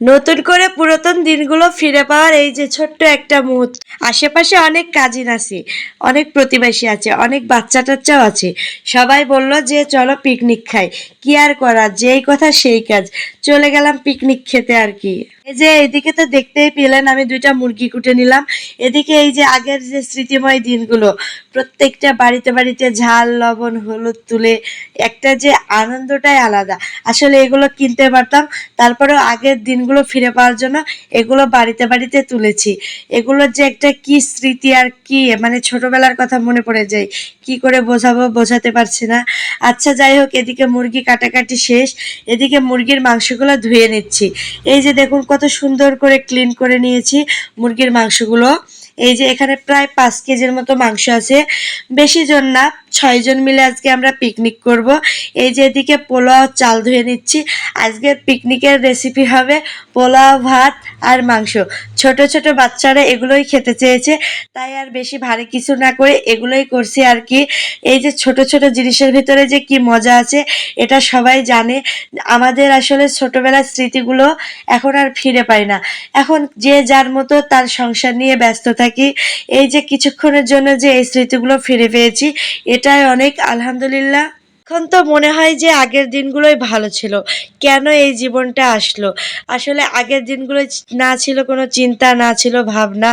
নতুন করে পুরাতন দিনগুলো ফিরে পাওয়ার এই যে ছোট্ট একটা মুহূর্ত। আশেপাশে অনেক কাজিন আছে, অনেক প্রতিবেশী আছে, অনেক বাচ্চা টাচ্চাও আছে। সবাই বলল যে, চলো পিকনিক খাই। কি আর করা? যেই কথা সেই কাজ। চলে গেলাম পিকনিক খেতে আর কি। এই যে এদিকে তো দেখতেই পেলেন, আমি দুইটা মুরগি কুটে নিলাম। এদিকে এই যে আগের যে স্মৃতিময় দিনগুলো, প্রত্যেকটা বাড়িতে বাড়িতে ঝাল, লবণ, হলুদ তুলে, একটা যে আনন্দটাই আলাদা। আসলে এগুলো কিনতে পারতাম, তারপরেও আগের দিনগুলো ফিরে পাওয়ার জন্য এগুলো বাড়িতে বাড়িতে তুলেছি। এগুলোর যে একটা কি স্মৃতি আর কি মানে ছোটবেলার কথা মনে পড়ে যায়, কি করে বোঝাবো বোঝাতে পারছি না। আচ্ছা যাই হোক, এদিকে মুরগি কাটাকাটি শেষ, এদিকে মুরগির মাংসগুলো ধুয়ে নিচ্ছি। এই যে দেখুন কত সুন্দর করে ক্লিন করে নিয়েছি মুরগির মাংসগুলো। এই যে এখানে প্রায় পাঁচ কেজির মতো মাংস আছে। বেশি জন না ছয়জন মিলে আজকে আমরা পিকনিক করব। এই যে এদিকে পোলাও চাল ধুয়ে নিচ্ছি। আজকে পিকনিকের রেসিপি হবে পোলাও, ভাত আর মাংস। ছোট ছোট বাচ্চারা এগুলোই খেতে চেয়েছে, তাই আর বেশি ভারী কিছু না করে এগুলোই করছি আর কি। এই যে ছোট ছোট জিনিসের ভিতরে যে কি মজা আছে, এটা সবাই জানে। আমাদের আসলে ছোটবেলার স্মৃতিগুলো এখন আর ফিরে পায় না। এখন যে যার মতো তার সংসার নিয়ে ব্যস্ত থাকি। এই যে কিছুক্ষণের জন্য যে এই স্মৃতিগুলো ফিরে পেয়েছি, এটাই অনেক আলহামদুলিল্লাহ। এখন তো মনে হয় যে আগের দিনগুলোই ভালো ছিল। কেন এই জীবনটা আসলো? আসলে আগের দিনগুলো না ছিল, কোনো চিন্তা না ছিল, ভাবনা।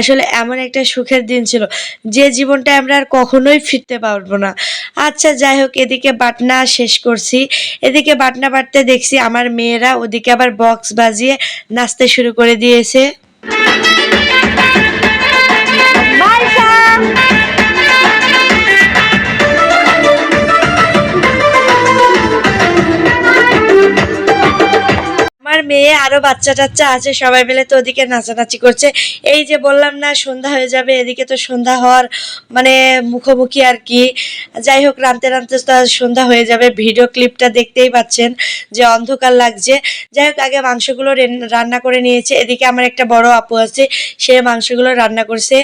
আসলে এমন একটা সুখের দিন ছিল, যে জীবনটা আমরা আর কখনোই ফিরতে পারব না। আচ্ছা যাই হোক, এদিকে বাটনা শেষ করছি। এদিকে বাটনা বাটতে দেখছি আমার মেয়েরা, ওদিকে আবার বক্স বাজিয়ে নাচতে শুরু করে দিয়েছে। আমার মেয়ে আরও বাচ্চা টাচ্চা আছে, সবাই মিলে তো ওদিকে নাচানাচি করছে। এই যে বললাম না, সন্ধ্যা হয়ে যাবে, এদিকে তো সন্ধ্যা হওয়ার মানে মুখোমুখি আর কি। যাই হোক, রানতে রানতে তো সন্ধ্যা হয়ে যাবে। ভিডিও ক্লিপটা দেখতেই পাচ্ছেন যে অন্ধকার লাগছে। যাই হোক, আগে মাংসগুলো রান্না করে নিয়েছে। এদিকে আমার একটা বড় আপু আছে, সে মাংসগুলো রান্না করছে।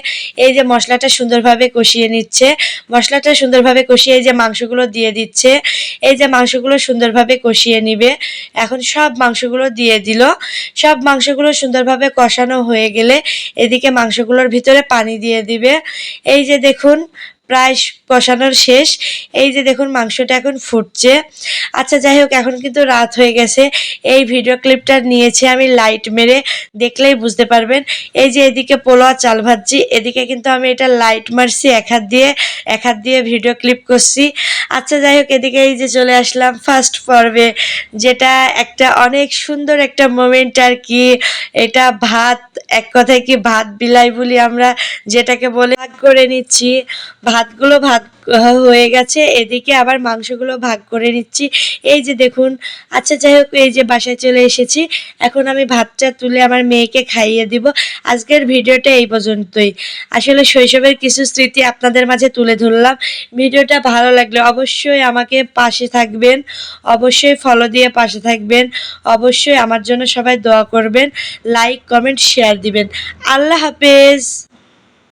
এই যে মশলাটা সুন্দরভাবে কষিয়ে নিচ্ছে। মশলাটা সুন্দরভাবে কষিয়ে এই যে মাংসগুলো দিয়ে দিচ্ছে। এই যে মাংসগুলো সুন্দরভাবে কষিয়ে নিবে। এখন সব মাংসগুলো দিয়ে দিল। সব মাংসগুলো সুন্দরভাবে কষানো হয়ে গেলে এদিকে মাংসগুলোর ভিতরে পানি দিয়ে দিবে। এই যে দেখুন প্রায় কষানোর শেষ। এই যে দেখুন, মাংসটা এখন ফুটছে। আচ্ছা যাই হোক, এখন কিন্তু রাত হয়ে গেছে। এই ভিডিও ক্লিপটা নিয়েছি আমি লাইট মেরে। দেখলেই বুঝতে পারবেন। এই যে এদিকে পোলোয়া চাল ভাজছি, এদিকে কিন্তু আমি এটা লাইট মারছি এক হাত দিয়ে, এক হাত দিয়ে ভিডিও ক্লিপ করছি। আচ্ছা যাই হোক, এদিকে এই যে চলে আসলাম ফার্স্ট পর্বে, যেটা একটা অনেক সুন্দর একটা মোমেন্ট আর কি। এটা ভাত, এক কথায় কি ভাত বিলাই বলি আমরা যেটাকে বলে করে নিচ্ছি। ভাতগুলো ভাত হয়ে গেছে, এদিকে আবার মাংসগুলো ভাগ করে নিচ্ছি। এই যে দেখুন আচ্ছা যাই হোক, এই যে বাসায় চলে এসেছি। এখন আমি ভাতটা তুলে আমার মেয়েকে খাইয়ে দিব। আজকের ভিডিওটা এই পর্যন্তই। আসলে শৈশবের কিছু স্মৃতি আপনাদের মাঝে তুলে ধরলাম। ভিডিওটা ভালো লাগলে অবশ্যই আমাকে পাশে থাকবেন, অবশ্যই ফলো দিয়ে পাশে থাকবেন, অবশ্যই আমার জন্য সবাই দোয়া করবেন লাইক কমেন্ট শেয়ার দিবেন। আল্লাহ হাফেজ!